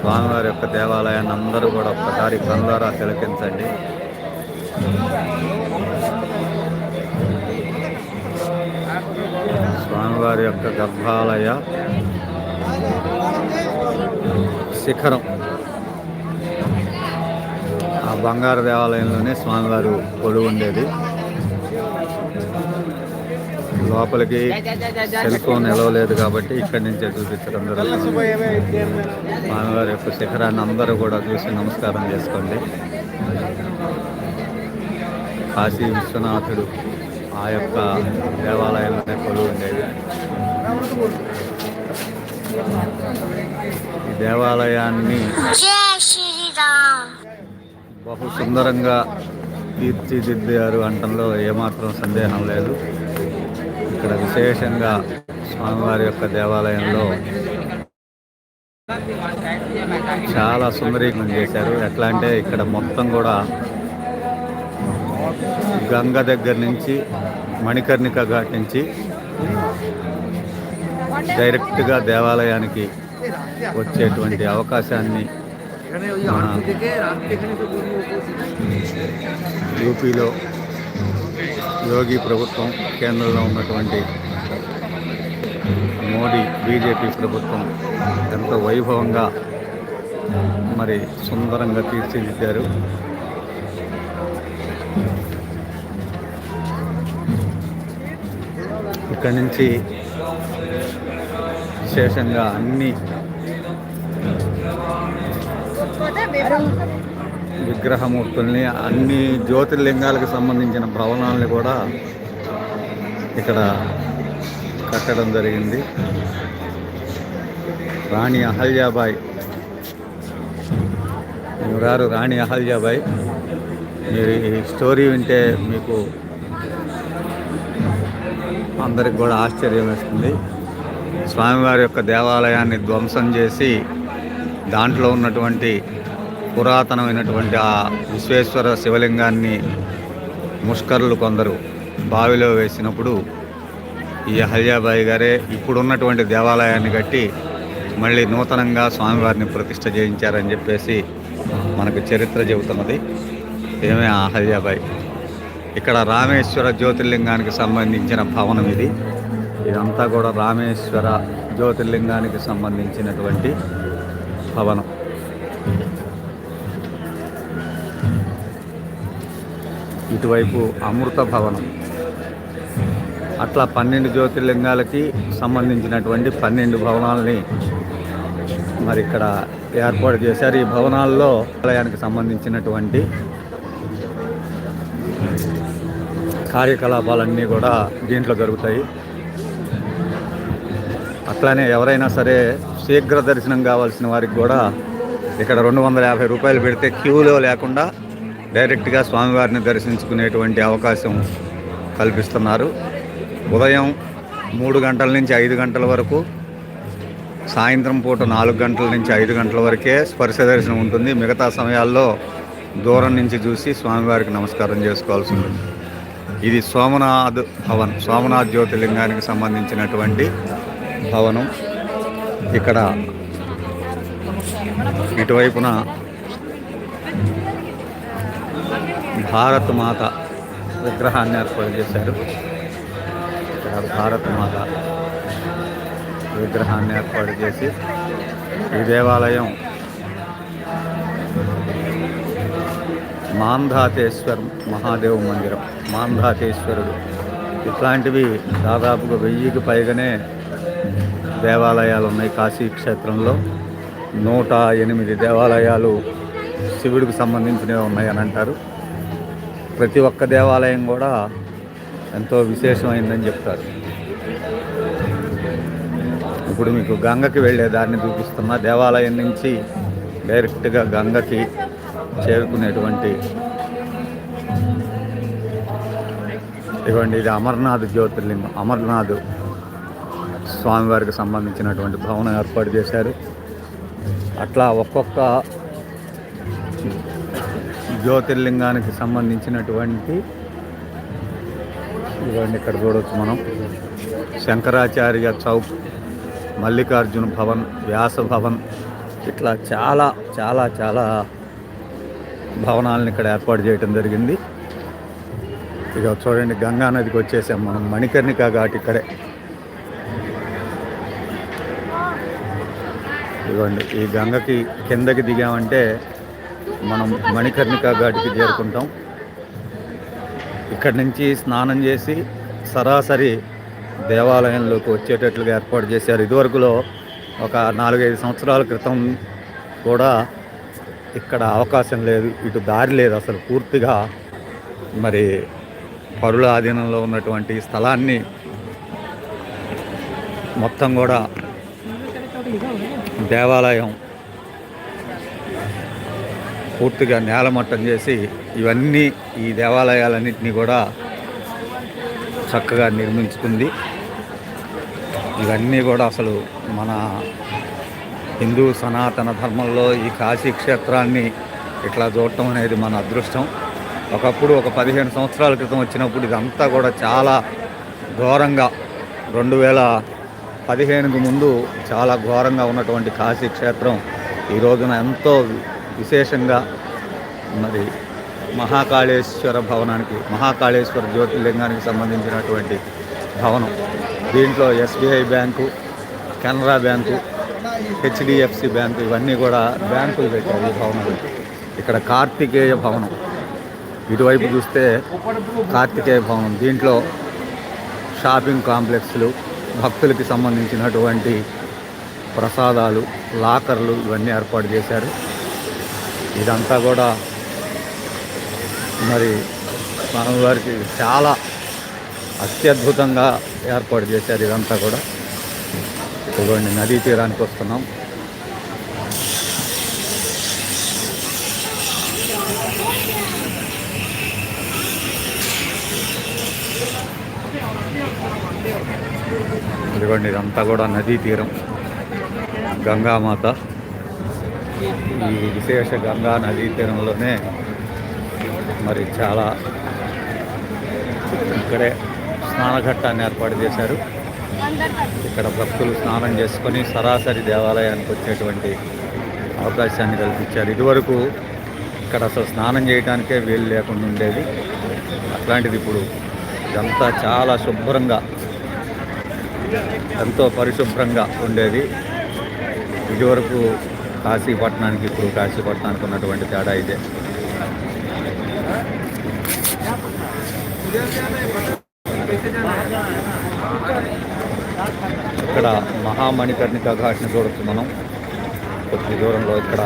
స్వామివారి యొక్క దేవాలయాన్ని అందరూ కూడా ఒక్కసారి కనులారా తిలకించండి. స్వామివారి యొక్క గర్భాలయ శిఖరం. ఆ బంగారు దేవాలయంలోనే స్వామివారు కొలువు ఉండేది. లోపలికి సెల్ ఫోన్ నిలవలేదు కాబట్టి ఇక్కడి నుంచే చూపించడం జరుగుతుంది. స్వామివారి యొక్క శిఖరాన్ని అందరూ కూడా చూసి నమస్కారం చేసుకోండి. కాశీ విశ్వనాథుడు ఆ యొక్క దేవాలయంలోనే కొలువు ఉండేది. ఈ దేవాలయాన్ని బహు సుందరంగా తీర్చిదిద్దారు అంటంలో ఏమాత్రం సందేహం లేదు. ఇక్కడ విశేషంగా స్వామివారి యొక్క దేవాలయంలో చాలా సుందరీకరణ చేశారు. ఎట్లా అంటే ఇక్కడ మొత్తం కూడా గంగ దగ్గర నుంచి మణికర్ణిక ఘాట్ నుంచి డైరెక్ట్గా దేవాలయానికి వచ్చేటువంటి అవకాశాన్ని యూపీలో యోగి ప్రభుత్వం కేంద్రంలో ఉన్నటువంటి మోడీ బీజేపీ ప్రభుత్వం ఎంతో వైభవంగా మరి సుందరంగా తీర్చిదిద్దారు. ఇక్కడి నుంచి విశేషంగా అన్ని విగ్రహమూర్తుల్ని అన్ని జ్యోతిర్లింగాలకు సంబంధించిన భవనాలని కూడా ఇక్కడ కట్టడం జరిగింది. రాణి అహల్యాబాయ్. గారు రాణి అహల్యాబాయ్. మీరు ఈ స్టోరీ వింటే మీకు అందరికి కూడా ఆశ్చర్యం వేస్తుంది. స్వామివారి యొక్క దేవాలయాన్ని ధ్వంసం చేసి దాంట్లో ఉన్నటువంటి పురాతనమైనటువంటి ఆ విశ్వేశ్వర శివలింగాన్ని ముష్కరులు కొందరు బావిలో వేసినప్పుడు ఈ అహల్యాబాయి గారే ఇప్పుడున్నటువంటి దేవాలయాన్ని కట్టి మళ్ళీ నూతనంగా స్వామివారిని ప్రతిష్ట చేయించారని చెప్పేసి మనకు చరిత్ర చెబుతున్నది. ఏమే ఆ అహల్యాబాయి? ఇక్కడ రామేశ్వర జ్యోతిర్లింగానికి సంబంధించిన భవనం ఇది. ఇదంతా కూడా రామేశ్వర జ్యోతిర్లింగానికి సంబంధించినటువంటి భవనం. ఇటువైపు అమృత భవనం. అట్లా పన్నెండు జ్యోతిర్లింగాలకి సంబంధించినటువంటి పన్నెండు భవనాలని మరి ఇక్కడ ఏర్పాటు చేశారు. ఈ భవనాల్లో ఆలయానికి సంబంధించినటువంటి కార్యకలాపాలన్నీ కూడా దీంట్లో జరుగుతాయి. అట్లానే ఎవరైనా సరే శీఘ్ర దర్శనం కావాల్సిన వారికి కూడా ఇక్కడ రెండు వందల యాభై రూపాయలు పెడితే క్యూలో లేకుండా డైరెక్ట్గా స్వామివారిని దర్శించుకునేటువంటి అవకాశం కల్పిస్తున్నారు. ఉదయం మూడు గంటల నుంచి ఐదు గంటల వరకు సాయంత్రం పూట నాలుగు గంటల నుంచి ఐదు గంటల వరకే స్పర్శ దర్శనం ఉంటుంది. మిగతా సమయాల్లో దూరం నుంచి చూసి స్వామివారికి నమస్కారం చేసుకోవాల్సి ఉంటుంది. ఇది సోమనాథ్ భవన్ సోమనాథ్ జ్యోతిర్లింగానికి సంబంధించినటువంటి భవనం. ఇక్కడ ఇటువైపున భారత్ మాత విగ్రహాన్ని ఏర్పాటు చేశారు. ఇక్కడ భారత్ మాత విగ్రహాన్ని ఏర్పాటు చేసి ఈ దేవాలయం మాంధాతేశ్వర్ మహాదేవ్ మందిరం మాంధాతేశ్వరుడు. ఇట్లాంటివి దాదాపుగా వెయ్యికి పైగానే దేవాలయాలు ఉన్నాయి కాశీ క్షేత్రంలో. నూట ఎనిమిది దేవాలయాలు శివుడికి సంబంధించినవి ఉన్నాయని అంటారు ప్రతి ఒక్క దేవాలయం కూడా ఎంతో విశేషమైందని చెప్తారు. ఇప్పుడు మీకు గంగకి వెళ్ళే దారిని చూపిస్తున్నా. దేవాలయం నుంచి డైరెక్ట్గా గంగకి చేరుకునేటువంటి ఇవ్వండి ఇది అమర్నాథ్ జ్యోతిర్లింగం. అమర్నాథ్ స్వామివారికి సంబంధించినటువంటి భవనం ఏర్పాటు చేశారు. అట్లా ఒక్కొక్క జ్యోతిర్లింగానికి సంబంధించినటువంటి ఇవన్నీ ఇక్కడ చూడవచ్చు మనం. శంకరాచార్య చౌక్ మల్లికార్జున భవన్ వ్యాస భవన్ ఇట్లా చాలా చాలా చాలా భవనాలను ఇక్కడ ఏర్పాటు చేయడం జరిగింది. ఇక చూడండి గంగా నదికి వచ్చేసాం మనం. మణికర్ణిక ఘాట్ ఇక్కడే. ఇదిగోండి ఈ గంగకి కిందకి దిగామంటే మనం మణికర్ణిక ఘాటికి చేరుకుంటాం. ఇక్కడి నుంచి స్నానం చేసి సరాసరి దేవాలయంలోకి వచ్చేటట్లుగా ఏర్పాటు చేశారు. ఇదివరకులో ఒక నాలుగైదు సంవత్సరాల క్రితం కూడా ఇక్కడ అవకాశం లేదు ఇటు దారి లేదు అసలు పూర్తిగా. మరి పరుల ఆధీనంలో ఉన్నటువంటి స్థలాన్ని మొత్తం కూడా దేవాలయం పూర్తిగా నేలమట్టం చేసి ఇవన్నీ ఈ దేవాలయాలన్నింటినీ కూడా చక్కగా నిర్మించుకుంది. ఇవన్నీ కూడా అసలు మన హిందూ సనాతన ధర్మంలో ఈ కాశీ క్షేత్రాన్ని ఇట్లా చూడటం అనేది మన అదృష్టం. ఒకప్పుడు ఒక పదిహేను సంవత్సరాల క్రితం వచ్చినప్పుడు ఇదంతా కూడా చాలా ఘోరంగా రెండు వేల పదిహేనుకు ముందు చాలా ఘోరంగా ఉన్నటువంటి కాశీ క్షేత్రం ఈ రోజున ఎంతో విశేషంగా మరి మహాకాళేశ్వర భవనానికి మహాకాళేశ్వర జ్యోతిర్లింగానికి సంబంధించినటువంటి భవనం. దీంట్లో SBI bank Canara bank HDFC bank ఇవన్నీ కూడా బ్యాంకులు పెట్టారు ఈ భవనాలు ఇక్కడ కార్తికేయ భవనం. ఇటువైపు చూస్తే కార్తికేయ భవనం. దీంట్లో షాపింగ్ కాంప్లెక్స్లు భక్తులకి సంబంధించినటువంటి ప్రసాదాలు లాకర్లు ఇవన్నీ ఏర్పాటు చేశారు. ఇదంతా కూడా మరి స్వామివారికి చాలా అత్యద్భుతంగా ఏర్పాటు చేశారు ఇదంతా కూడా. ఇదిగోండి నదీ తీరానికి వస్తున్నాం. ఇదిగోండి ఇదంతా కూడా నదీ తీరం. గంగామాత ఈ విశేష గంగా నదీ తీరంలోనే మరి చాలా ఇక్కడే స్నానఘట్టాన్ని ఏర్పాటు చేశారు. ఇక్కడ భక్తులు స్నానం చేసుకొని సరాసరి దేవాలయానికి వచ్చేటువంటి అవకాశాన్ని కల్పించారు. ఇదివరకు ఇక్కడ అసలు స్నానం చేయడానికే వీలు లేకుండా ఉండేది. అట్లాంటిది ఇప్పుడు ఇదంతా చాలా శుభ్రంగా ఎంతో పరిశుభ్రంగా ఉండేది. ఇదివరకు కాశీపట్నానికి ఇప్పుడు కాశీపట్నానికి ఉన్నటువంటి తేడా ఇదే. ఇక్కడ మహామణికర్ణిక ఘాట్ని చూడొచ్చు మనం. కొద్ది దూరంలో ఇక్కడ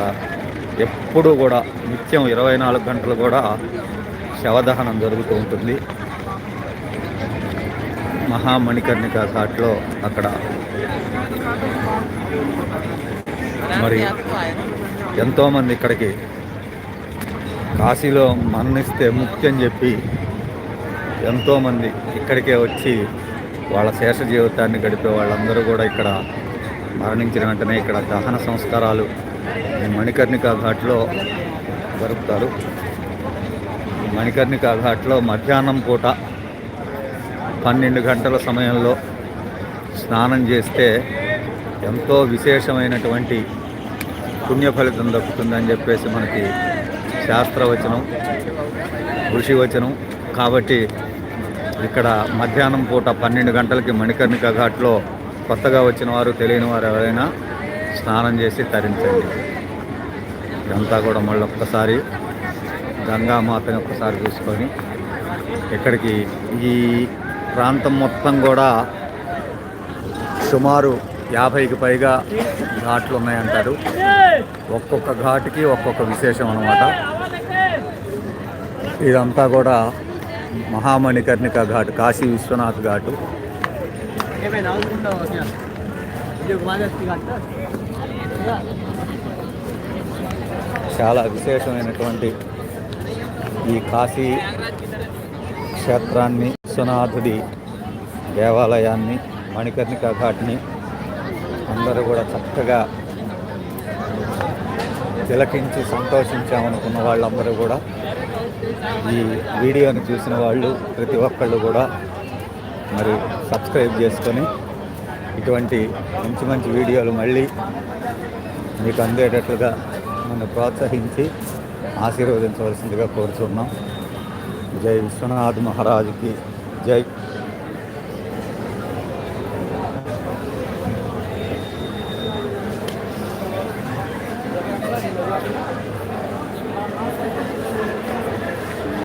ఎప్పుడూ కూడా నిత్యం ఇరవై నాలుగు గంటలు కూడా శవదహనం జరుగుతూ ఉంటుంది. మహామణికర్ణిక ఘాట్లో అక్కడ మరి ఎంతోమంది ఇక్కడికి కాశీలో మరణిస్తే ముక్తి అని చెప్పి ఎంతోమంది ఇక్కడికే వచ్చి వాళ్ళ శేష జీవితాన్ని గడిపే వాళ్ళందరూ కూడా ఇక్కడ మరణించిన వెంటనే ఇక్కడ దహన సంస్కారాలు ఈ మణికర్ణిక ఘాట్లో జరుపుతారు. మణికర్ణిక ఘాట్లో మధ్యాహ్నం పూట పన్నెండు గంటల సమయంలో స్నానం చేస్తే ఎంతో విశేషమైనటువంటి పుణ్య ఫలితం దక్కుతుందని చెప్పేసి మనకి శాస్త్రవచనం ఋషివచనం. కాబట్టి ఇక్కడ మధ్యాహ్నం పూట పన్నెండు గంటలకి మణికర్ణిక ఘాట్లో కొత్తగా వచ్చిన వారు తెలియని వారు ఎవరైనా స్నానం చేసి తరించండి. ఇదంతా కూడా మళ్ళీ ఒక్కసారి గంగామాతని ఒక్కసారి చూసుకొని ఇక్కడికి ఈ ప్రాంతం మొత్తం కూడా సుమారు యాభైకి పైగా ఘాట్లు ఉన్నాయంటారు. ఒక్కొక్క ఘాటుకి ఒక్కొక్క విశేషం అనమాట ఇదంతా కూడా మహామణికర్ణిక ఘాట్ కాశీ విశ్వనాథ్ ఘాటు. చాలా విశేషమైనటువంటి ఈ కాశీ క్షేత్రాన్ని విశ్వనాథుడి దేవాలయాన్ని మణికర్ణిక ఘాట్ని అందరూ కూడా చక్కగా తిలకించి సంతోషించామనుకున్న వాళ్ళందరూ కూడా ఈ వీడియోని చూసిన వాళ్ళు ప్రతి ఒక్కళ్ళు కూడా మరి సబ్స్క్రైబ్ చేసుకొని ఇటువంటి మంచి మంచి వీడియోలు మళ్ళీ మీకు అందేటట్లుగా నన్ను ప్రోత్సహించి ఆశీర్వదించవలసిందిగా కోరుతున్నాం జై విశ్వనాథ్ మహారాజుకి జై.